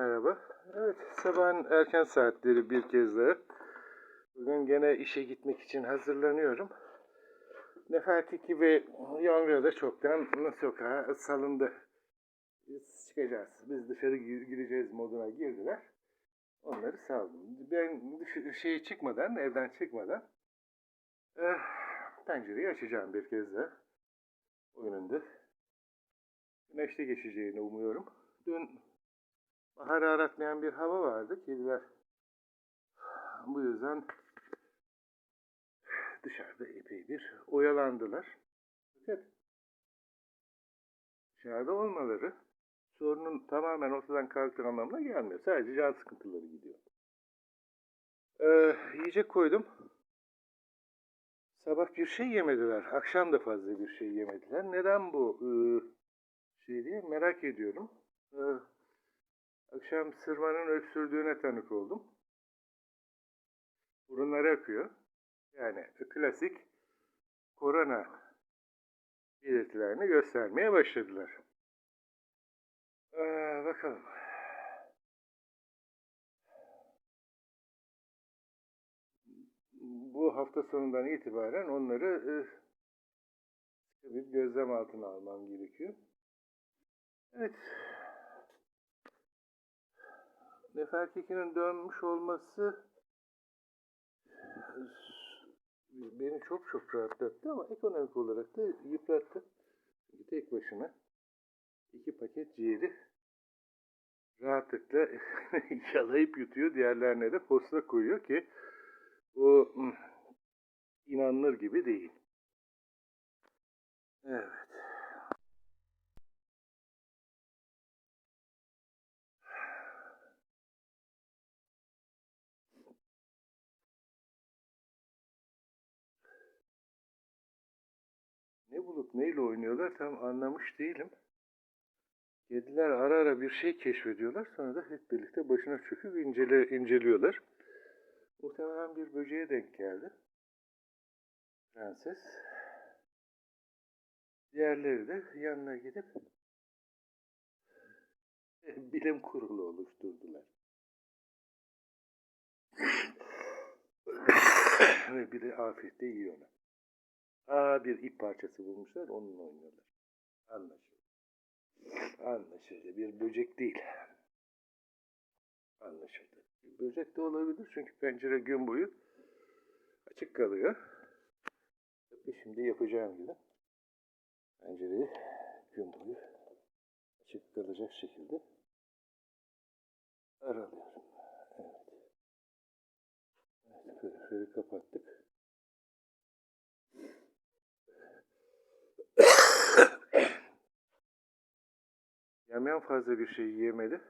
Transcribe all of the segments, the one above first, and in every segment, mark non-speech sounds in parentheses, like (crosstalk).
Merhaba. Evet, sabahın erken saatleri bir kez daha. Bugün gene işe gitmek için hazırlanıyorum. Nefertiti ve Yongra da çoktan sokağa salındı. Biz çıkacağız, biz dışarı gir- gireceğiz moduna girdiler. Onları saldım. Ben dış- şey çıkmadan, evden çıkmadan eh, pencereyi açacağım bir kez daha. O yönünde. Güneşli geçeceğini umuyorum. Dün Baharı aratmayan bir hava vardı. Kediler bu yüzden dışarıda epey bir oyalandılar. Fakat dışarıda olmaları sorunun tamamen ortadan kalktığı anlamına gelmiyor. Sadece can sıkıntıları gidiyor. Ee, yiyecek koydum. Sabah bir şey yemediler. Akşam da fazla bir şey yemediler. Neden bu ee, şey diye merak ediyorum. Ee, Akşam sırmanın öksürdüğüne tanık oldum. Burunları akıyor. Yani klasik korona belirtilerini göstermeye başladılar. Ee, bakalım. Bu hafta sonundan itibaren onları e, bir gözlem altına almam gerekiyor. Evet. Nefertiki'nin dönmüş olması beni çok çok rahatlattı ama ekonomik olarak da yıprattı. Çünkü tek başına iki paket ciğeri rahatlıkla (laughs) yalayıp yutuyor. Diğerlerine de posta koyuyor ki hmm, inanılır gibi değil. Neyle oynuyorlar tam anlamış değilim. Kediler ara ara bir şey keşfediyorlar sonra da hep birlikte başına çöküp incele, inceliyorlar. Muhtemelen bir böceğe denk geldi. Prenses. Diğerleri de yanına gidip (laughs) bilim kurulu oluşturdular. (laughs) Ve biri afiyetle yiyor onu. Aa bir ip parçası bulmuşlar onunla oynuyorlar. Anlaşıldı. Anlaşıldı. Bir böcek değil. Anlaşıldı. Bir böcek de olabilir çünkü pencere gün boyu açık kalıyor. Tıpkı şimdi yapacağım gibi. Pencereyi gün boyu açık kalacak şekilde aralıyorum. Evet. Evet, kaloriferi Yamyan fazla bir şey yiyemedi.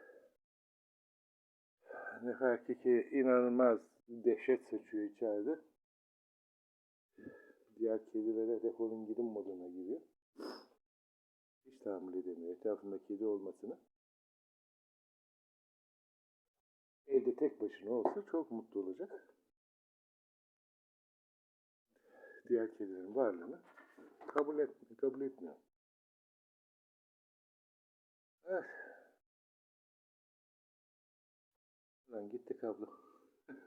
Nefertiti inanılmaz dehşet saçıyor içeride. Diğer kedilere defolun gidin moduna giriyor. Hiç tahammül edemiyor etrafında kedi olmasını. Evde tek başına olsa çok mutlu olacak. Diğer kedilerin varlığını kabul, et, kabul etmiyor. Evet. Lan gitti kablo. (laughs)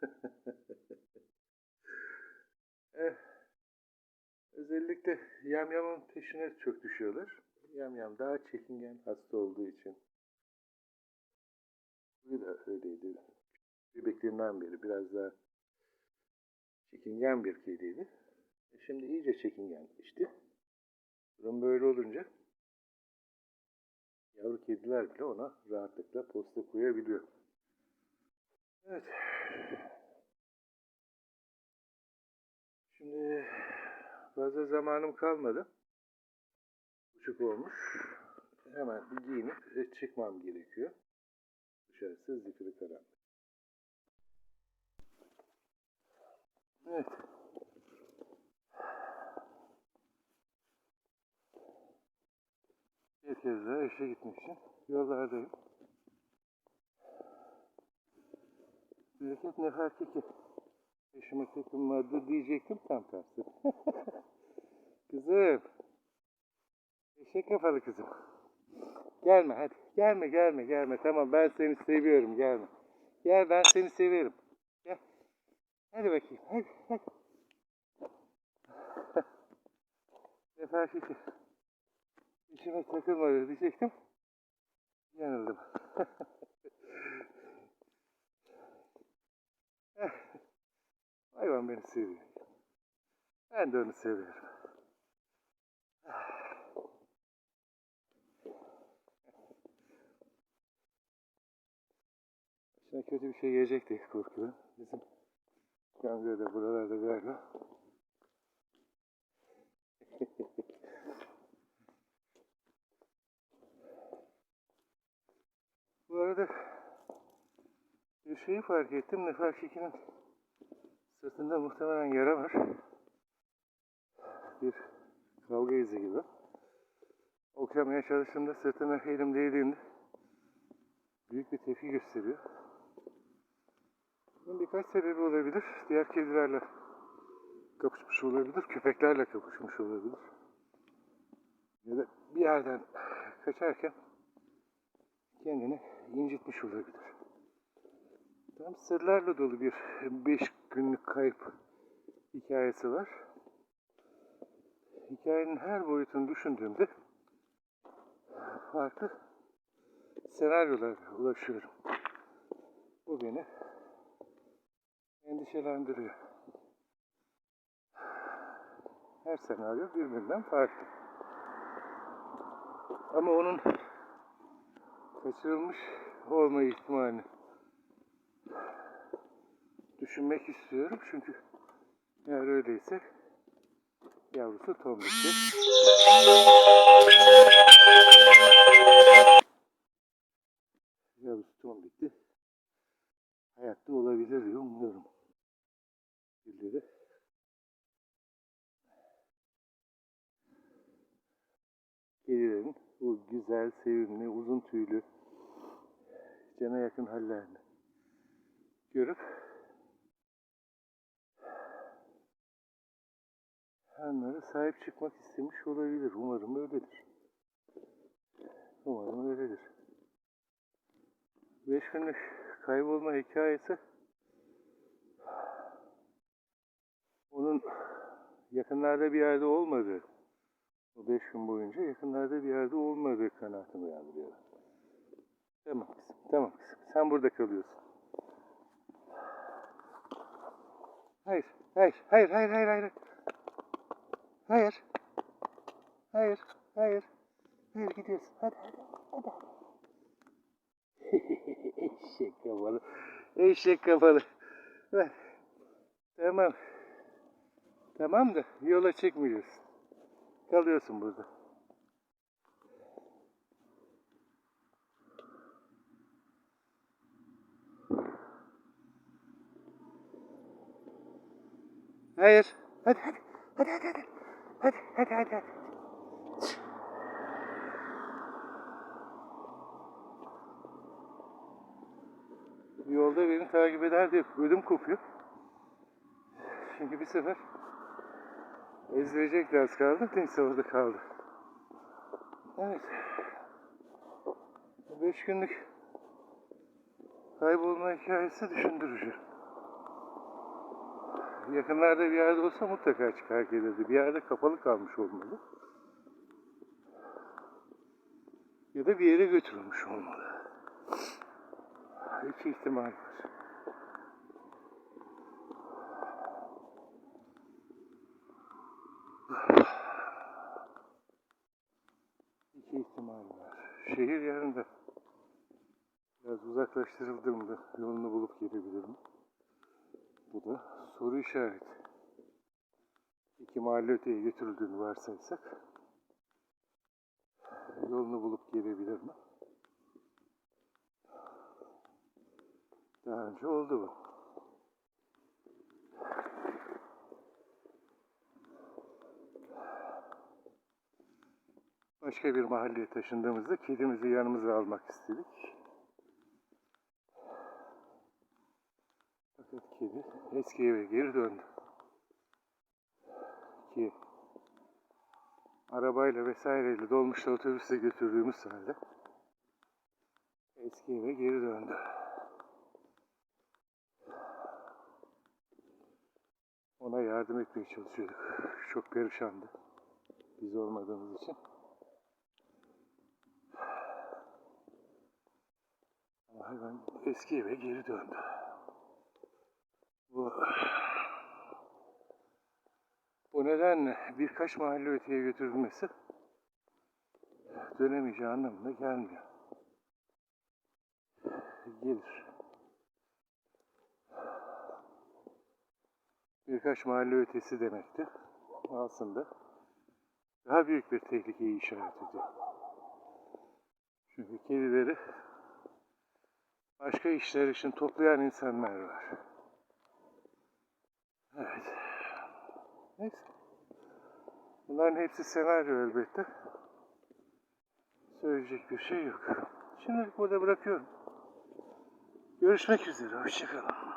eh, özellikle yamyamın peşine çok düşüyorlar. Yamyam daha çekingen hasta olduğu için. Bu da öyleydi. Bebekliğinden beri biraz daha çekingen bir kediydi. E şimdi iyice çekingenleşti. Durum böyle olunca yavru kediler bile ona rahatlıkla posta koyabiliyor. Evet. Şimdi fazla zamanım kalmadı. Buçuk olmuş. Hemen giyinip e, çıkmam gerekiyor. Dışarısı zifiri karanlık. Evet. Bir kez daha işe gitmek için yollardayım. Bereket ne farkı ki? Peşime takılmadı diyecektim tam tersi. (laughs) kızım. Eşek kafalı kızım. Gelme hadi. Gelme gelme gelme. Tamam ben seni seviyorum gelme. Gel ben seni severim. Gel. Hadi bakayım. Hadi hadi. (laughs) ne farkı ki? İşime takılmadı diyecektim. Yanıldım. (laughs) Hayvan beni seviyor. Ben de onu seviyorum. Başına kötü bir şey gelecek diye korkuyorum. Bizim Yangı'da buralarda galiba. (laughs) Bu arada bir şeyi fark ettim. Nefer Şekin'in sırtında muhtemelen yara var. Bir kavga izi gibi. Okuyamaya çalıştığımda sırtına elim değdiğinde büyük bir tepki gösteriyor. Bunun birkaç sebebi olabilir. Diğer kedilerle kapışmış olabilir. Köpeklerle kapışmış olabilir. Ya da bir yerden kaçarken kendini incitmiş olabilir. Tam sırlarla dolu bir beş günlük kayıp hikayesi var. Hikayenin her boyutunu düşündüğümde farklı senaryolara ulaşıyorum. Bu beni endişelendiriyor. Her senaryo birbirinden farklı. Ama onun kaçırılmış olma ihtimalini düşünmek istiyorum çünkü eğer öyleyse yavrusu tombikti. Yavrusu tombikti. Hayatta olabilir diye umuyorum. Birileri kedilerin bu güzel, sevimli, uzun tüylü, cana yakın hallerini görüp onlara sahip çıkmak istemiş olabilir. Umarım öyledir. Umarım öyledir. Beş günlük kaybolma hikayesi onun yakınlarda bir yerde olmadığı o beş gün boyunca yakınlarda bir yerde olmadığı kanaatini uyandırıyor. Tamam kızım, tamam kızım. Sen burada kalıyorsun. Hayır, hayır, hayır, hayır, hayır, hayır. Hayır. Hayır, hayır. Hayır gidiyorsun. Hadi, hadi, hadi. (laughs) Eşek kafalı. Eşek kafalı. Tamam. Tamam da yola çıkmıyorsun. Kalıyorsun burada. Hayır. Hadi hadi. Hadi hadi hadi. Hadi hadi hadi. hadi. Yolda beni takip eder diye ödüm kopuyor. Çünkü bir sefer ezdirecekti az kaldı. Neyse orada kaldı. Evet. Beş günlük Kaybolma hikayesi düşündürücü. Yakınlarda bir yerde olsa mutlaka çıkar gelirdi. Bir yerde kapalı kalmış olmalı. Ya da bir yere götürülmüş olmalı. İki ihtimal var. İki ihtimal var. Şehir yerinde. Biraz uzaklaştırıldığımda yolunu bulup gelebilirim. Bu da soru işareti. İki mahalle öteye götürüldüğünü varsaysak yolunu bulup gelebilir mi? Daha önce oldu bu. Başka bir mahalleye taşındığımızda kedimizi yanımıza almak istedik. Fakat kedi eski eve geri döndü. Ki arabayla vesaireyle dolmuşla otobüse götürdüğümüz halde eski eve geri döndü. Ona yardım etmeye çalışıyorduk. Çok perişandı. Biz olmadığımız için. Hayvan eski eve geri döndü. Bu, bu nedenle birkaç mahalle öteye götürülmesi dönemeyeceği anlamına gelmiyor. Gelir. Birkaç mahalle ötesi demekti. Aslında daha büyük bir tehlikeyi işaret ediyor. Çünkü kedileri başka işler için toplayan insanlar var. Evet. Neyse. Bunların hepsi senaryo elbette. Söyleyecek bir şey yok. Şimdilik burada bırakıyorum. Görüşmek üzere. Hoşçakalın.